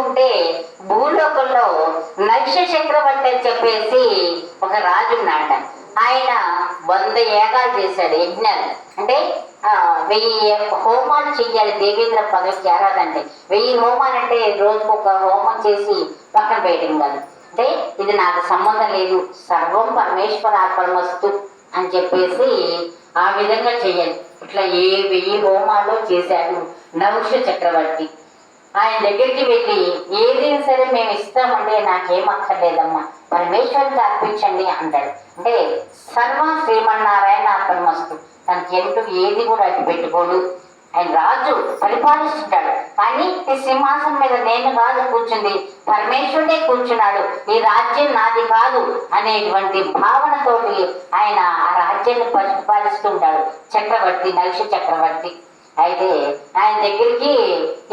ఉంటే భూలోకంలో నక్ష చక్రవర్తి అని చెప్పేసి ఒక రాజు ఉన్నాట ఆయన వంద యాగాలు చేశాడు యజ్ఞాలు. అంటే వెయ్యి హోమాలు చెయ్యాలి దేవేంద్ర పదవికి చేరాలంటే వెయ్యి హోమాలు అంటే రోజుకు ఒక హోమం చేసి పక్కన వేయడం కాదు. అంటే ఇది నాకు సంబంధం లేదు. సర్వం పరమేశ్వర అర్పణమస్తు అని చెప్పేసి ఆ విధంగా చెయ్యాలి ఇట్లా ఏ వెయ్యి హోమాలు చేశాడు నవక్ష చక్రవర్తి. ఆయన దగ్గరికి వెళ్ళి ఏదైనా సరే మేము ఇస్తామంటే నాకేం అక్కర్లేదమ్మా పరమేశ్వరునికి అర్పించండి అంటాడు. అంటే సర్వ శ్రీమన్నారాయణ అర్పణమస్తు తనకి ఎంటూ ఏది కూడా అడ్డు పెట్టుకోడు. ఆయన రాజు పరిపాలిస్తుంటాడు. కానీ ఈ సింహాసనం మీద నేను కాదు కూర్చుంది. పరమేశ్వరుడే కూర్చున్నాడు. ఈ రాజ్యం నాది కాదు అనేటువంటి భావనతోటి ఆయన ఆ రాజ్యాన్ని పరిపాలిస్తుంటాడు. చక్రవర్తి నైష చక్రవర్తి. అయితే ఆయన దగ్గరికి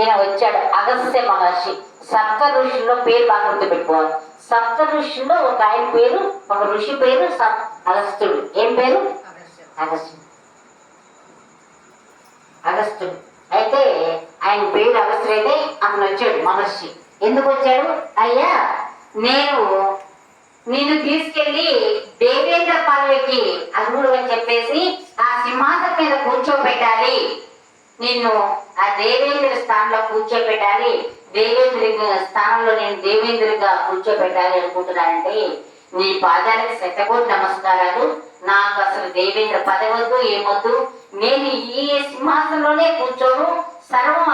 ఈయన వచ్చాడు. అగస్త్య మహర్షి. సప్త ఋషుల్లో పేరు బాగా గుర్తుపెట్టుకోవాలి. సప్త ఋషుల్లో ఒక ఆయన పేరు ఒక ఋషి పేరు సప్ అగస్త్యుడు ఏం పేరు? అగస్త్యుడు. అగస్త్యుడు. అయితే ఆయన పేరు అగస్త్యుడు అయితే అతను వచ్చాడు మహర్షి. ఎందుకు వచ్చాడు? అయ్యా నేను నిన్ను తీసుకెళ్ళి దేవేంద్ర పదవికి అర్హుడు అని చెప్పేసి ఆ సింహాసనం మీద కూర్చోబెట్టాలి. నిన్ను ఆ దేవేంద్ర స్థానంలో కూర్చోబెట్టాలి దేవేంద్రి స్థానంలో నేను దేవేంద్రుడిగా కూర్చోబెట్టాలి అనుకుంటున్నానంటే నీ పాదాలకు శతకోటి నమస్కారాలు. నాకు అసలు దేవేంద్ర పదవి వద్దు ఏమొద్దు. నేను ఈ సింహాసనంలోనే కూర్చోను. సర్వం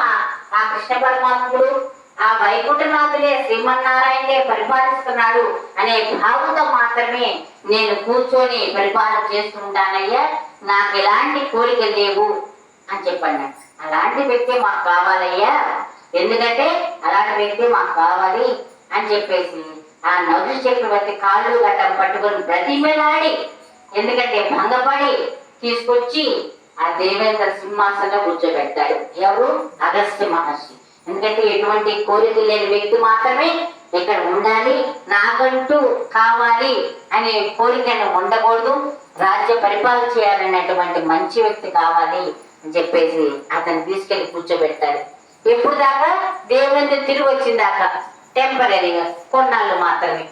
ఆ- కృష్ణ పరమాత్ముడు ఆ వైకుంఠనాథులే శ్రీమన్నారాయణే పరిపాలిస్తున్నాడు అనే భావంతో మాత్రమే నేను కూర్చొని పరిపాలన చేస్తుంటానయ్యా నాకు ఎలాంటి కోరిక లేవు. అని చెప్పండి. అలాంటి వ్యక్తి మాకు కావాలయ్యా. ఎందుకంటే అలాంటి వ్యక్తి మాకు కావాలి అని చెప్పేసి ఆ నవ్వు చక్రవర్తి కాళ్ళు గట్ట పట్టుకొని బ్రతిమలాడి ఎందుకంటే భంగపడి తీసుకొచ్చి ఆ దేవేంద్ర సింహాసనంలో కూర్చోబెట్టాడు. ఎవరు? అగస్త్య మహర్షి. ఎందుకంటే ఎటువంటి కోరిక లేని వ్యక్తి మాత్రమే ఇక్కడ ఉండాలి నాకంటూ కావాలి అనే కోరికను ఉండకూడదు. రాజ్య పరిపాలన చేయాలనేటువంటి మంచి వ్యక్తి కావాలి. అని చెప్పేసి అతన్ని తీసుకెళ్ళి కూర్చోబెడతాడు. ఎప్పుడు దాకా? దేవుని తిరిగి వచ్చిన దాకా. టెంపరీగా కొన్నాళ్ళు మాత్రమే.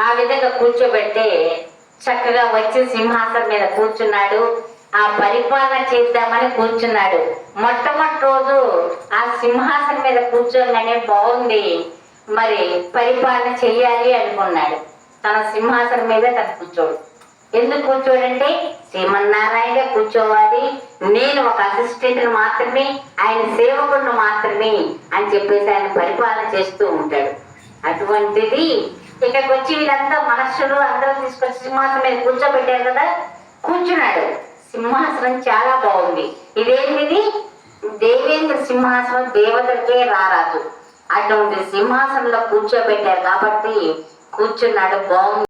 ఆ విధంగా కూర్చోబెడితే చక్కగా వచ్చి సింహాసనం మీద కూర్చున్నాడు. ఆ పరిపాలన చేద్దామని కూర్చున్నాడు. మొట్టమొదటి రోజు ఆ సింహాసనం మీద కూర్చోగానే బాగుంది. మరి పరిపాలన చెయ్యాలి అనుకున్నాడు. తన సింహాసనం మీద తను కూర్చోడు. ఎందుకు కూర్చోడంటే శ్రీమన్నారాయణ కూర్చోవాలి. నేను ఒక అసిస్టెంట్ మాత్రమే ఆయన సేవకుడిని మాత్రమే అని చెప్పేసి ఆయన పరిపాలన చేస్తూ ఉంటాడు. అటువంటిది ఇక్కడికి వచ్చి వీళ్ళంతా మనుషులు అందరూ తీసుకొచ్చి సింహాసనం మీద కూర్చోబెట్టారు కదా? కూర్చున్నాడు. సింహాసనం చాలా బాగుంది. ఇదేంటిది? దేవేంద్ర సింహాసనం దేవతలకే రారాదు. అటువంటి సింహాసనంలో కూర్చోబెట్టారు కాబట్టి కూర్చున్నాడు బాగుంది.